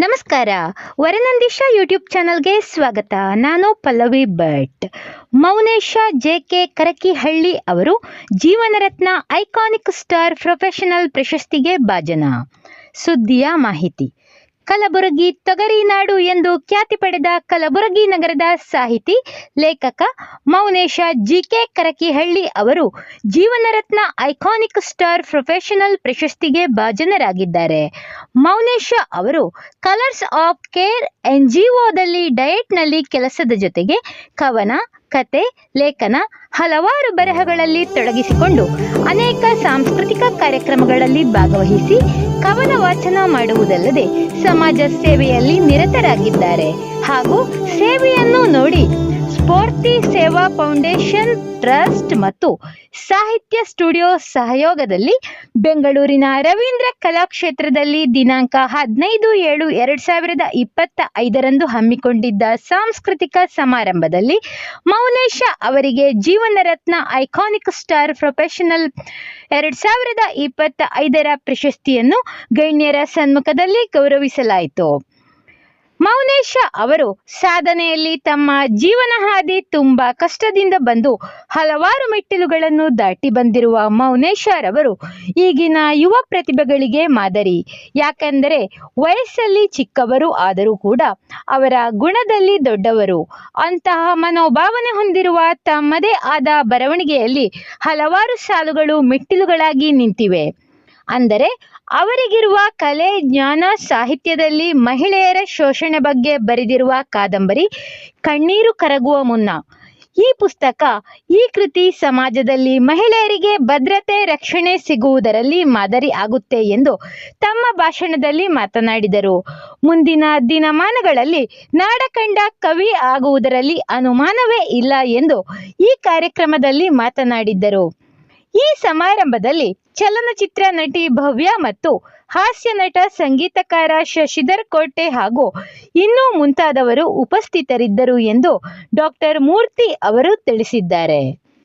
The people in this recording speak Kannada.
ನಮಸ್ಕಾರ. ವರನಂದಿಶ ಯೂಟ್ಯೂಬ್ ಚಾನಲ್ಗೆ ಸ್ವಾಗತ. ನಾನು ಪಲ್ಲವಿ ಭಟ್. ಮೌನೇಶ ಜೆ ಕೆ ಕರಕಿಹಳ್ಳಿ ಅವರು ಜೀವನರತ್ನ ಐಕಾನಿಕ್ ಸ್ಟಾರ್ ಪ್ರೊಫೆಷನಲ್ ಪ್ರಶಸ್ತಿಗೆ ಭಾಜನ. ಸುದ್ದಿಯ ಮಾಹಿತಿ. ಕಲಬುರಗಿ ತೊಗರಿನಾಡು ಎಂದು ಖ್ಯಾತಿ ಪಡೆದ ಕಲಬುರಗಿ ನಗರದ ಸಾಹಿತಿ, ಲೇಖಕ ಮೌನೇಶ ಜಿ ಕೆ ಕರಕಿಹಳ್ಳಿ ಅವರು ಜೀವನರತ್ನ ಐಕಾನಿಕ್ ಸ್ಟಾರ್ ಪ್ರೊಫೆಷನಲ್ ಪ್ರಶಸ್ತಿಗೆ ಭಾಜನರಾಗಿದ್ದಾರೆ. ಮೌನೇಶ ಅವರು ಕಲರ್ಸ್ ಆಫ್ ಕೇರ್ ಎನ್ಜಿಒದಲ್ಲಿ ಡಯಟ್ನಲ್ಲಿ ಕೆಲಸದ ಜೊತೆಗೆ ಕವನ ಕತೆ, ಲೇಖನ ಹಲವಾರು ಬರಹಗಳಲ್ಲಿ ತೊಡಗಿಸಿಕೊಂಡು ಅನೇಕ ಸಾಂಸ್ಕೃತಿಕ ಕಾರ್ಯಕ್ರಮಗಳಲ್ಲಿ ಭಾಗವಹಿಸಿ ಕವನ ವಾಚನ ಮಾಡುವುದಲ್ಲದೆ ಸಮಾಜ ಸೇವೆಯಲ್ಲಿ ನಿರತರಾಗಿದ್ದಾರೆ ಹಾಗೂ ಸೇವೆಯನ್ನು ನೋಡಿ ಸ್ಫೂರ್ತಿ ಸೇವಾ ಫೌಂಡೇಶನ್ ಟ್ರಸ್ಟ್ ಮತ್ತು ಸಾಹಿತ್ಯ ಸ್ಟುಡಿಯೋ ಸಹಯೋಗದಲ್ಲಿ ಬೆಂಗಳೂರಿನ ರವೀಂದ್ರ ಕಲಾಕ್ಷೇತ್ರದಲ್ಲಿ ದಿನಾಂಕ ಹದಿನೈದು ಏಳು ಎರಡು ಸಾವಿರದ ಇಪ್ಪತ್ತ ಐದರಂದು ಹಮ್ಮಿಕೊಂಡಿದ್ದ ಸಾಂಸ್ಕೃತಿಕ ಸಮಾರಂಭದಲ್ಲಿ ಮೌನೇಶ ಅವರಿಗೆ ಜೀವನ ರತ್ನ ಐಕಾನಿಕ್ ಸ್ಟಾರ್ ಪ್ರೊಫೆಷನಲ್ ಎರಡು ಸಾವಿರದ ಇಪ್ಪತ್ತ ಐದರ ಪ್ರಶಸ್ತಿಯನ್ನು ಗಣ್ಯರ ಸನ್ಮುಖದಲ್ಲಿ ಗೌರವಿಸಲಾಯಿತು. ಮೌನೇಶ ಅವರು ಸಾಧನೆಯಲ್ಲಿ ತಮ್ಮ ಜೀವನ ಹಾದಿ ತುಂಬಾ ಕಷ್ಟದಿಂದ ಬಂದು ಹಲವಾರು ಮೆಟ್ಟಿಲುಗಳನ್ನು ದಾಟಿ ಬಂದಿರುವ ಮೌನೇಶರವರು ಈಗಿನ ಯುವ ಪ್ರತಿಭೆಗಳಿಗೆ ಮಾದರಿ. ಯಾಕೆಂದರೆ ವಯಸ್ಸಲ್ಲಿ ಚಿಕ್ಕವರು ಆದರೂ ಕೂಡ ಅವರ ಗುಣದಲ್ಲಿ ದೊಡ್ಡವರು. ಅಂತಹ ಮನೋಭಾವನೆ ಹೊಂದಿರುವ ತಮ್ಮದೇ ಆದ ಬರವಣಿಗೆಯಲ್ಲಿ ಹಲವಾರು ಸಾಲುಗಳು ಮೆಟ್ಟಿಲುಗಳಾಗಿ ನಿಂತಿವೆ. ಅಂದರೆ ಅವರಿಗಿರುವ ಕಲೆ, ಜ್ಞಾನ, ಸಾಹಿತ್ಯದಲ್ಲಿ ಮಹಿಳೆಯರ ಶೋಷಣೆ ಬಗ್ಗೆ ಬರೆದಿರುವ ಕಾದಂಬರಿ ಕಣ್ಣೀರು ಕರಗುವ ಮುನ್ನ ಈ ಪುಸ್ತಕ ಈ ಕೃತಿ ಸಮಾಜದಲ್ಲಿ ಮಹಿಳೆಯರಿಗೆ ಭದ್ರತೆ, ರಕ್ಷಣೆ ಸಿಗುವುದರಲ್ಲಿ ಮಾದರಿ ಆಗುತ್ತೆ ಎಂದು ತಮ್ಮ ಭಾಷಣದಲ್ಲಿ ಮಾತನಾಡಿದರು. ಮುಂದಿನ ದಿನಮಾನಗಳಲ್ಲಿ ನಾಡಕಂಡ ಕವಿ ಆಗುವುದರಲ್ಲಿ ಅನುಮಾನವೇ ಇಲ್ಲ ಎಂದು ಈ ಕಾರ್ಯಕ್ರಮದಲ್ಲಿ ಮಾತನಾಡಿದ್ದರು. ಈ ಸಮಾರಂಭದಲ್ಲಿ ಚಲನಚಿತ್ರ ನಟಿ ಭವ್ಯ ಮತ್ತು ಹಾಸ್ಯ ನಟ ಸಂಗೀತಕಾರ ಶಶಿಧರ್ ಕೋಟೆ ಹಾಗೂ ಇನ್ನೂ ಮುಂತಾದವರು ಉಪಸ್ಥಿತರಿದ್ದರು ಎಂದು ಡಾಕ್ಟರ್ ಮೂರ್ತಿ ಅವರು ತಿಳಿಸಿದ್ದಾರೆ.